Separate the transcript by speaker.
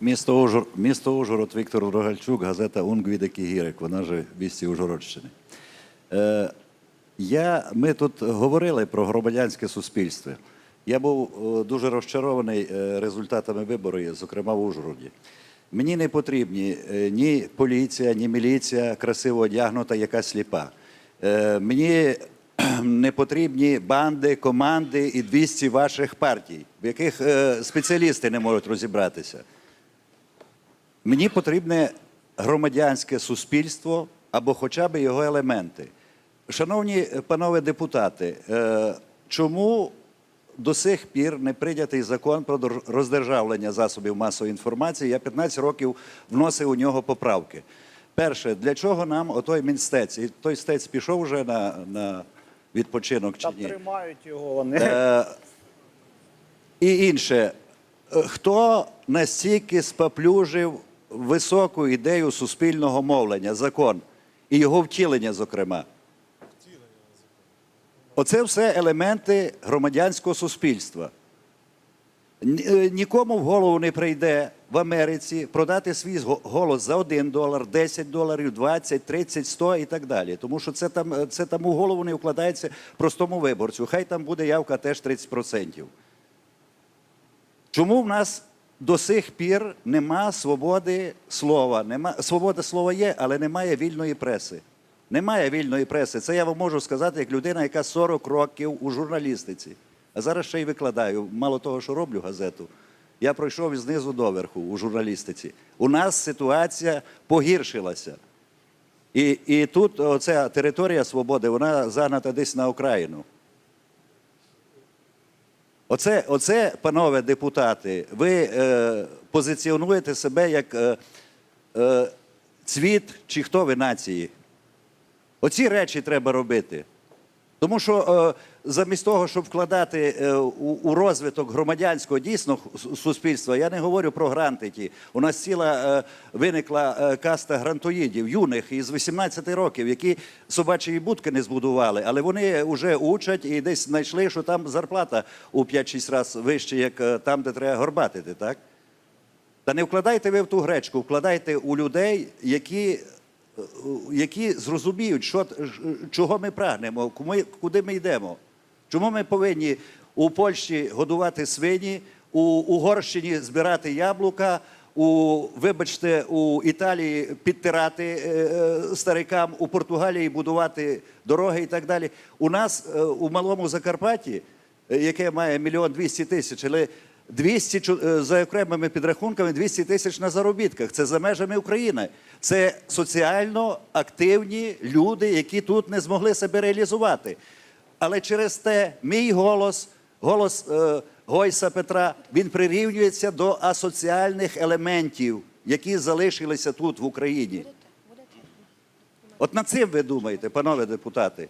Speaker 1: Місто, Ужгор... Місто Ужгород, Віктор Рогальчук, газета Унгвіде Кігірик, вона же вісті Ужгородщини. Е, я, ми тут говорили про громадянське суспільство. Я був е, дуже розчарований е, результатами виборів, зокрема в Ужгороді. Мені не потрібні е, ні поліція, ні міліція красиво одягнута, яка сліпа. Е, Мені не потрібні банди, команди і 200 ваших партій, в яких е, спеціалісти не можуть розібратися. Мені потрібне громадянське суспільство або хоча б його елементи. Шановні панове депутати, е, чому до сих пір не прийнятий закон про роздержавлення засобів масової інформації? Я 15 років вносив у нього поправки. Перше, для чого нам отой мінстець? І той стець пішов вже на, на відпочинок чи ні?
Speaker 2: тримають його вони.
Speaker 1: Е, і інше, Е, хто настільки споплюжив високу ідею суспільного мовлення, закон, і його втілення, зокрема? Оце все елементи громадянського суспільства. Е, Нікому в голову не прийде в Америці продати свій голос за 1 долар, 10 доларів, 20, 30, 100 і так далі. Тому що це там, е, це там у голову не вкладається простому виборцю. Хай там буде явка теж 30%. Чому в нас до сих пір нема свободи слова? Нема, свобода слова є, але немає вільної преси. Немає вільної преси. Це я вам можу сказати як людина, яка 40 років у журналістиці. А зараз ще й викладаю. Мало того, що роблю газету. Я пройшов із знизу до верху у журналістиці. У нас ситуація погіршилася. І, і тут оця територія свободи, вона загната десь на окраїну. Оце, оце, панове депутати, ви е, позиціонуєте себе як е, е, цвіт чи хто ви нації. Оці речі треба робити. Тому що е, замість того, щоб вкладати е, у, розвиток громадянського дійсно суспільства, я не говорю про гранти ті. У нас ціла е, виникла каста грантоїдів, юних із 18 років, які собачої будки не збудували, але вони вже учать і десь знайшли, що там зарплата у 5-6 разів вище, як там, де треба горбатити, так? Та не вкладайте ви в ту гречку, вкладайте у людей, які, які зрозуміють, що, чого ми прагнемо, куди ми йдемо. Чому ми повинні у Польщі годувати свині, у Угорщині збирати яблука, у, вибачте, у Італії підтирати е, е, старикам, у Португалії будувати дороги і так далі. У нас е, у малому Закарпатті, яке має мільйон двісті тисяч, але 200, е, за окремими підрахунками 200 тисяч на заробітках. Це за межами України. Це соціально активні люди, які тут не змогли себе реалізувати. Але через те мій голос, голос е, Гойса Петра, він прирівнюється до асоціальних елементів, які залишилися тут в Україні. От над цим ви думаєте, панове депутати.